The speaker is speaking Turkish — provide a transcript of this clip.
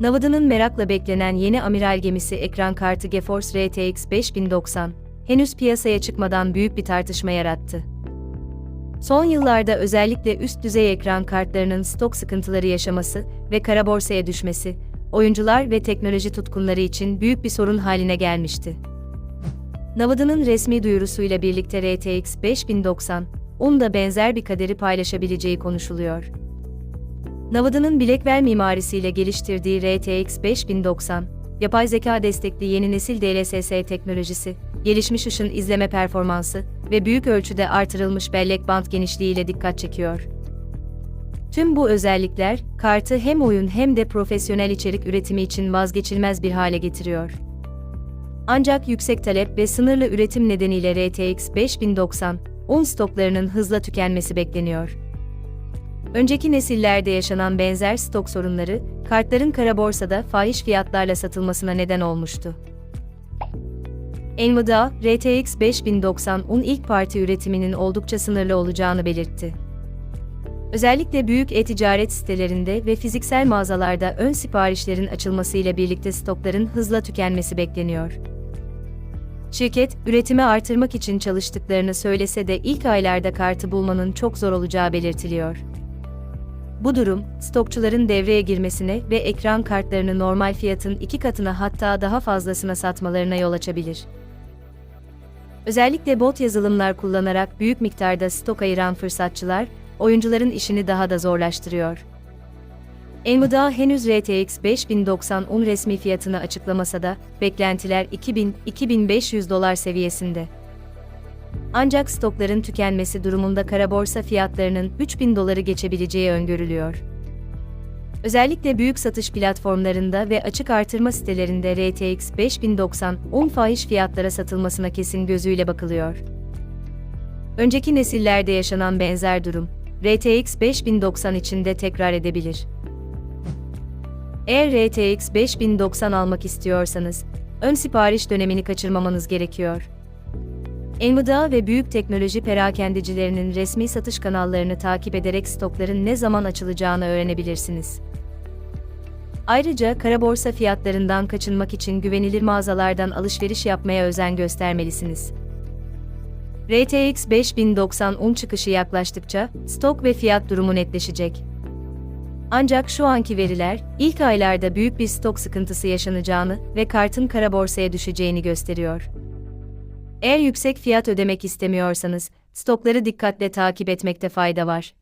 Navada'nın merakla beklenen yeni amiral gemisi ekran kartı GeForce RTX 5090, henüz piyasaya çıkmadan büyük bir tartışma yarattı. Son yıllarda özellikle üst düzey ekran kartlarının stok sıkıntıları yaşaması ve kara borsaya düşmesi, oyuncular ve teknoloji tutkunları için büyük bir sorun haline gelmişti. Navada'nın resmi duyurusuyla birlikte RTX 5090, un da benzer bir kaderi paylaşabileceği konuşuluyor. Navada'nın Blackwell mimarisiyle geliştirdiği RTX 5090, yapay zeka destekli yeni nesil DLSS teknolojisi, gelişmiş ışın izleme performansı ve büyük ölçüde artırılmış bellek band genişliğiyle dikkat çekiyor. Tüm bu özellikler, kartı hem oyun hem de profesyonel içerik üretimi için vazgeçilmez bir hale getiriyor. Ancak yüksek talep ve sınırlı üretim nedeniyle RTX 5090, un stoklarının hızla tükenmesi bekleniyor. Önceki nesillerde yaşanan benzer stok sorunları, kartların kara borsada fahiş fiyatlarla satılmasına neden olmuştu. Nvidia, RTX 5090'un ilk parti üretiminin oldukça sınırlı olacağını belirtti. Özellikle büyük e-ticaret sitelerinde ve fiziksel mağazalarda ön siparişlerin açılmasıyla birlikte stokların hızla tükenmesi bekleniyor. Şirket, üretimi artırmak için çalıştıklarını söylese de ilk aylarda kartı bulmanın çok zor olacağı belirtiliyor. Bu durum, stokçuların devreye girmesine ve ekran kartlarını normal fiyatın iki katına hatta daha fazlasına satmalarına yol açabilir. Özellikle bot yazılımlar kullanarak büyük miktarda stok ayıran fırsatçılar, oyuncuların işini daha da zorlaştırıyor. Nvidia henüz RTX 5090'un resmi fiyatını açıklamasa da, beklentiler 2000-2500 dolar seviyesinde. Ancak stokların tükenmesi durumunda kara borsa fiyatlarının 3000 doları geçebileceği öngörülüyor. Özellikle büyük satış platformlarında ve açık artırma sitelerinde RTX 5090 10 fahiş fiyatlara satılmasına kesin gözüyle bakılıyor. Önceki nesillerde yaşanan benzer durum, RTX 5090 için de tekrar edebilir. Eğer RTX 5090 almak istiyorsanız, ön sipariş dönemini kaçırmamanız gerekiyor. Nvidia ve büyük teknoloji perakendecilerinin resmi satış kanallarını takip ederek stokların ne zaman açılacağını öğrenebilirsiniz. Ayrıca kara borsa fiyatlarından kaçınmak için güvenilir mağazalardan alışveriş yapmaya özen göstermelisiniz. RTX 5090 un çıkışı yaklaştıkça stok ve fiyat durumu netleşecek. Ancak şu anki veriler, ilk aylarda büyük bir stok sıkıntısı yaşanacağını ve kartın kara borsaya düşeceğini gösteriyor. Eğer yüksek fiyat ödemek istemiyorsanız, stokları dikkatle takip etmekte fayda var.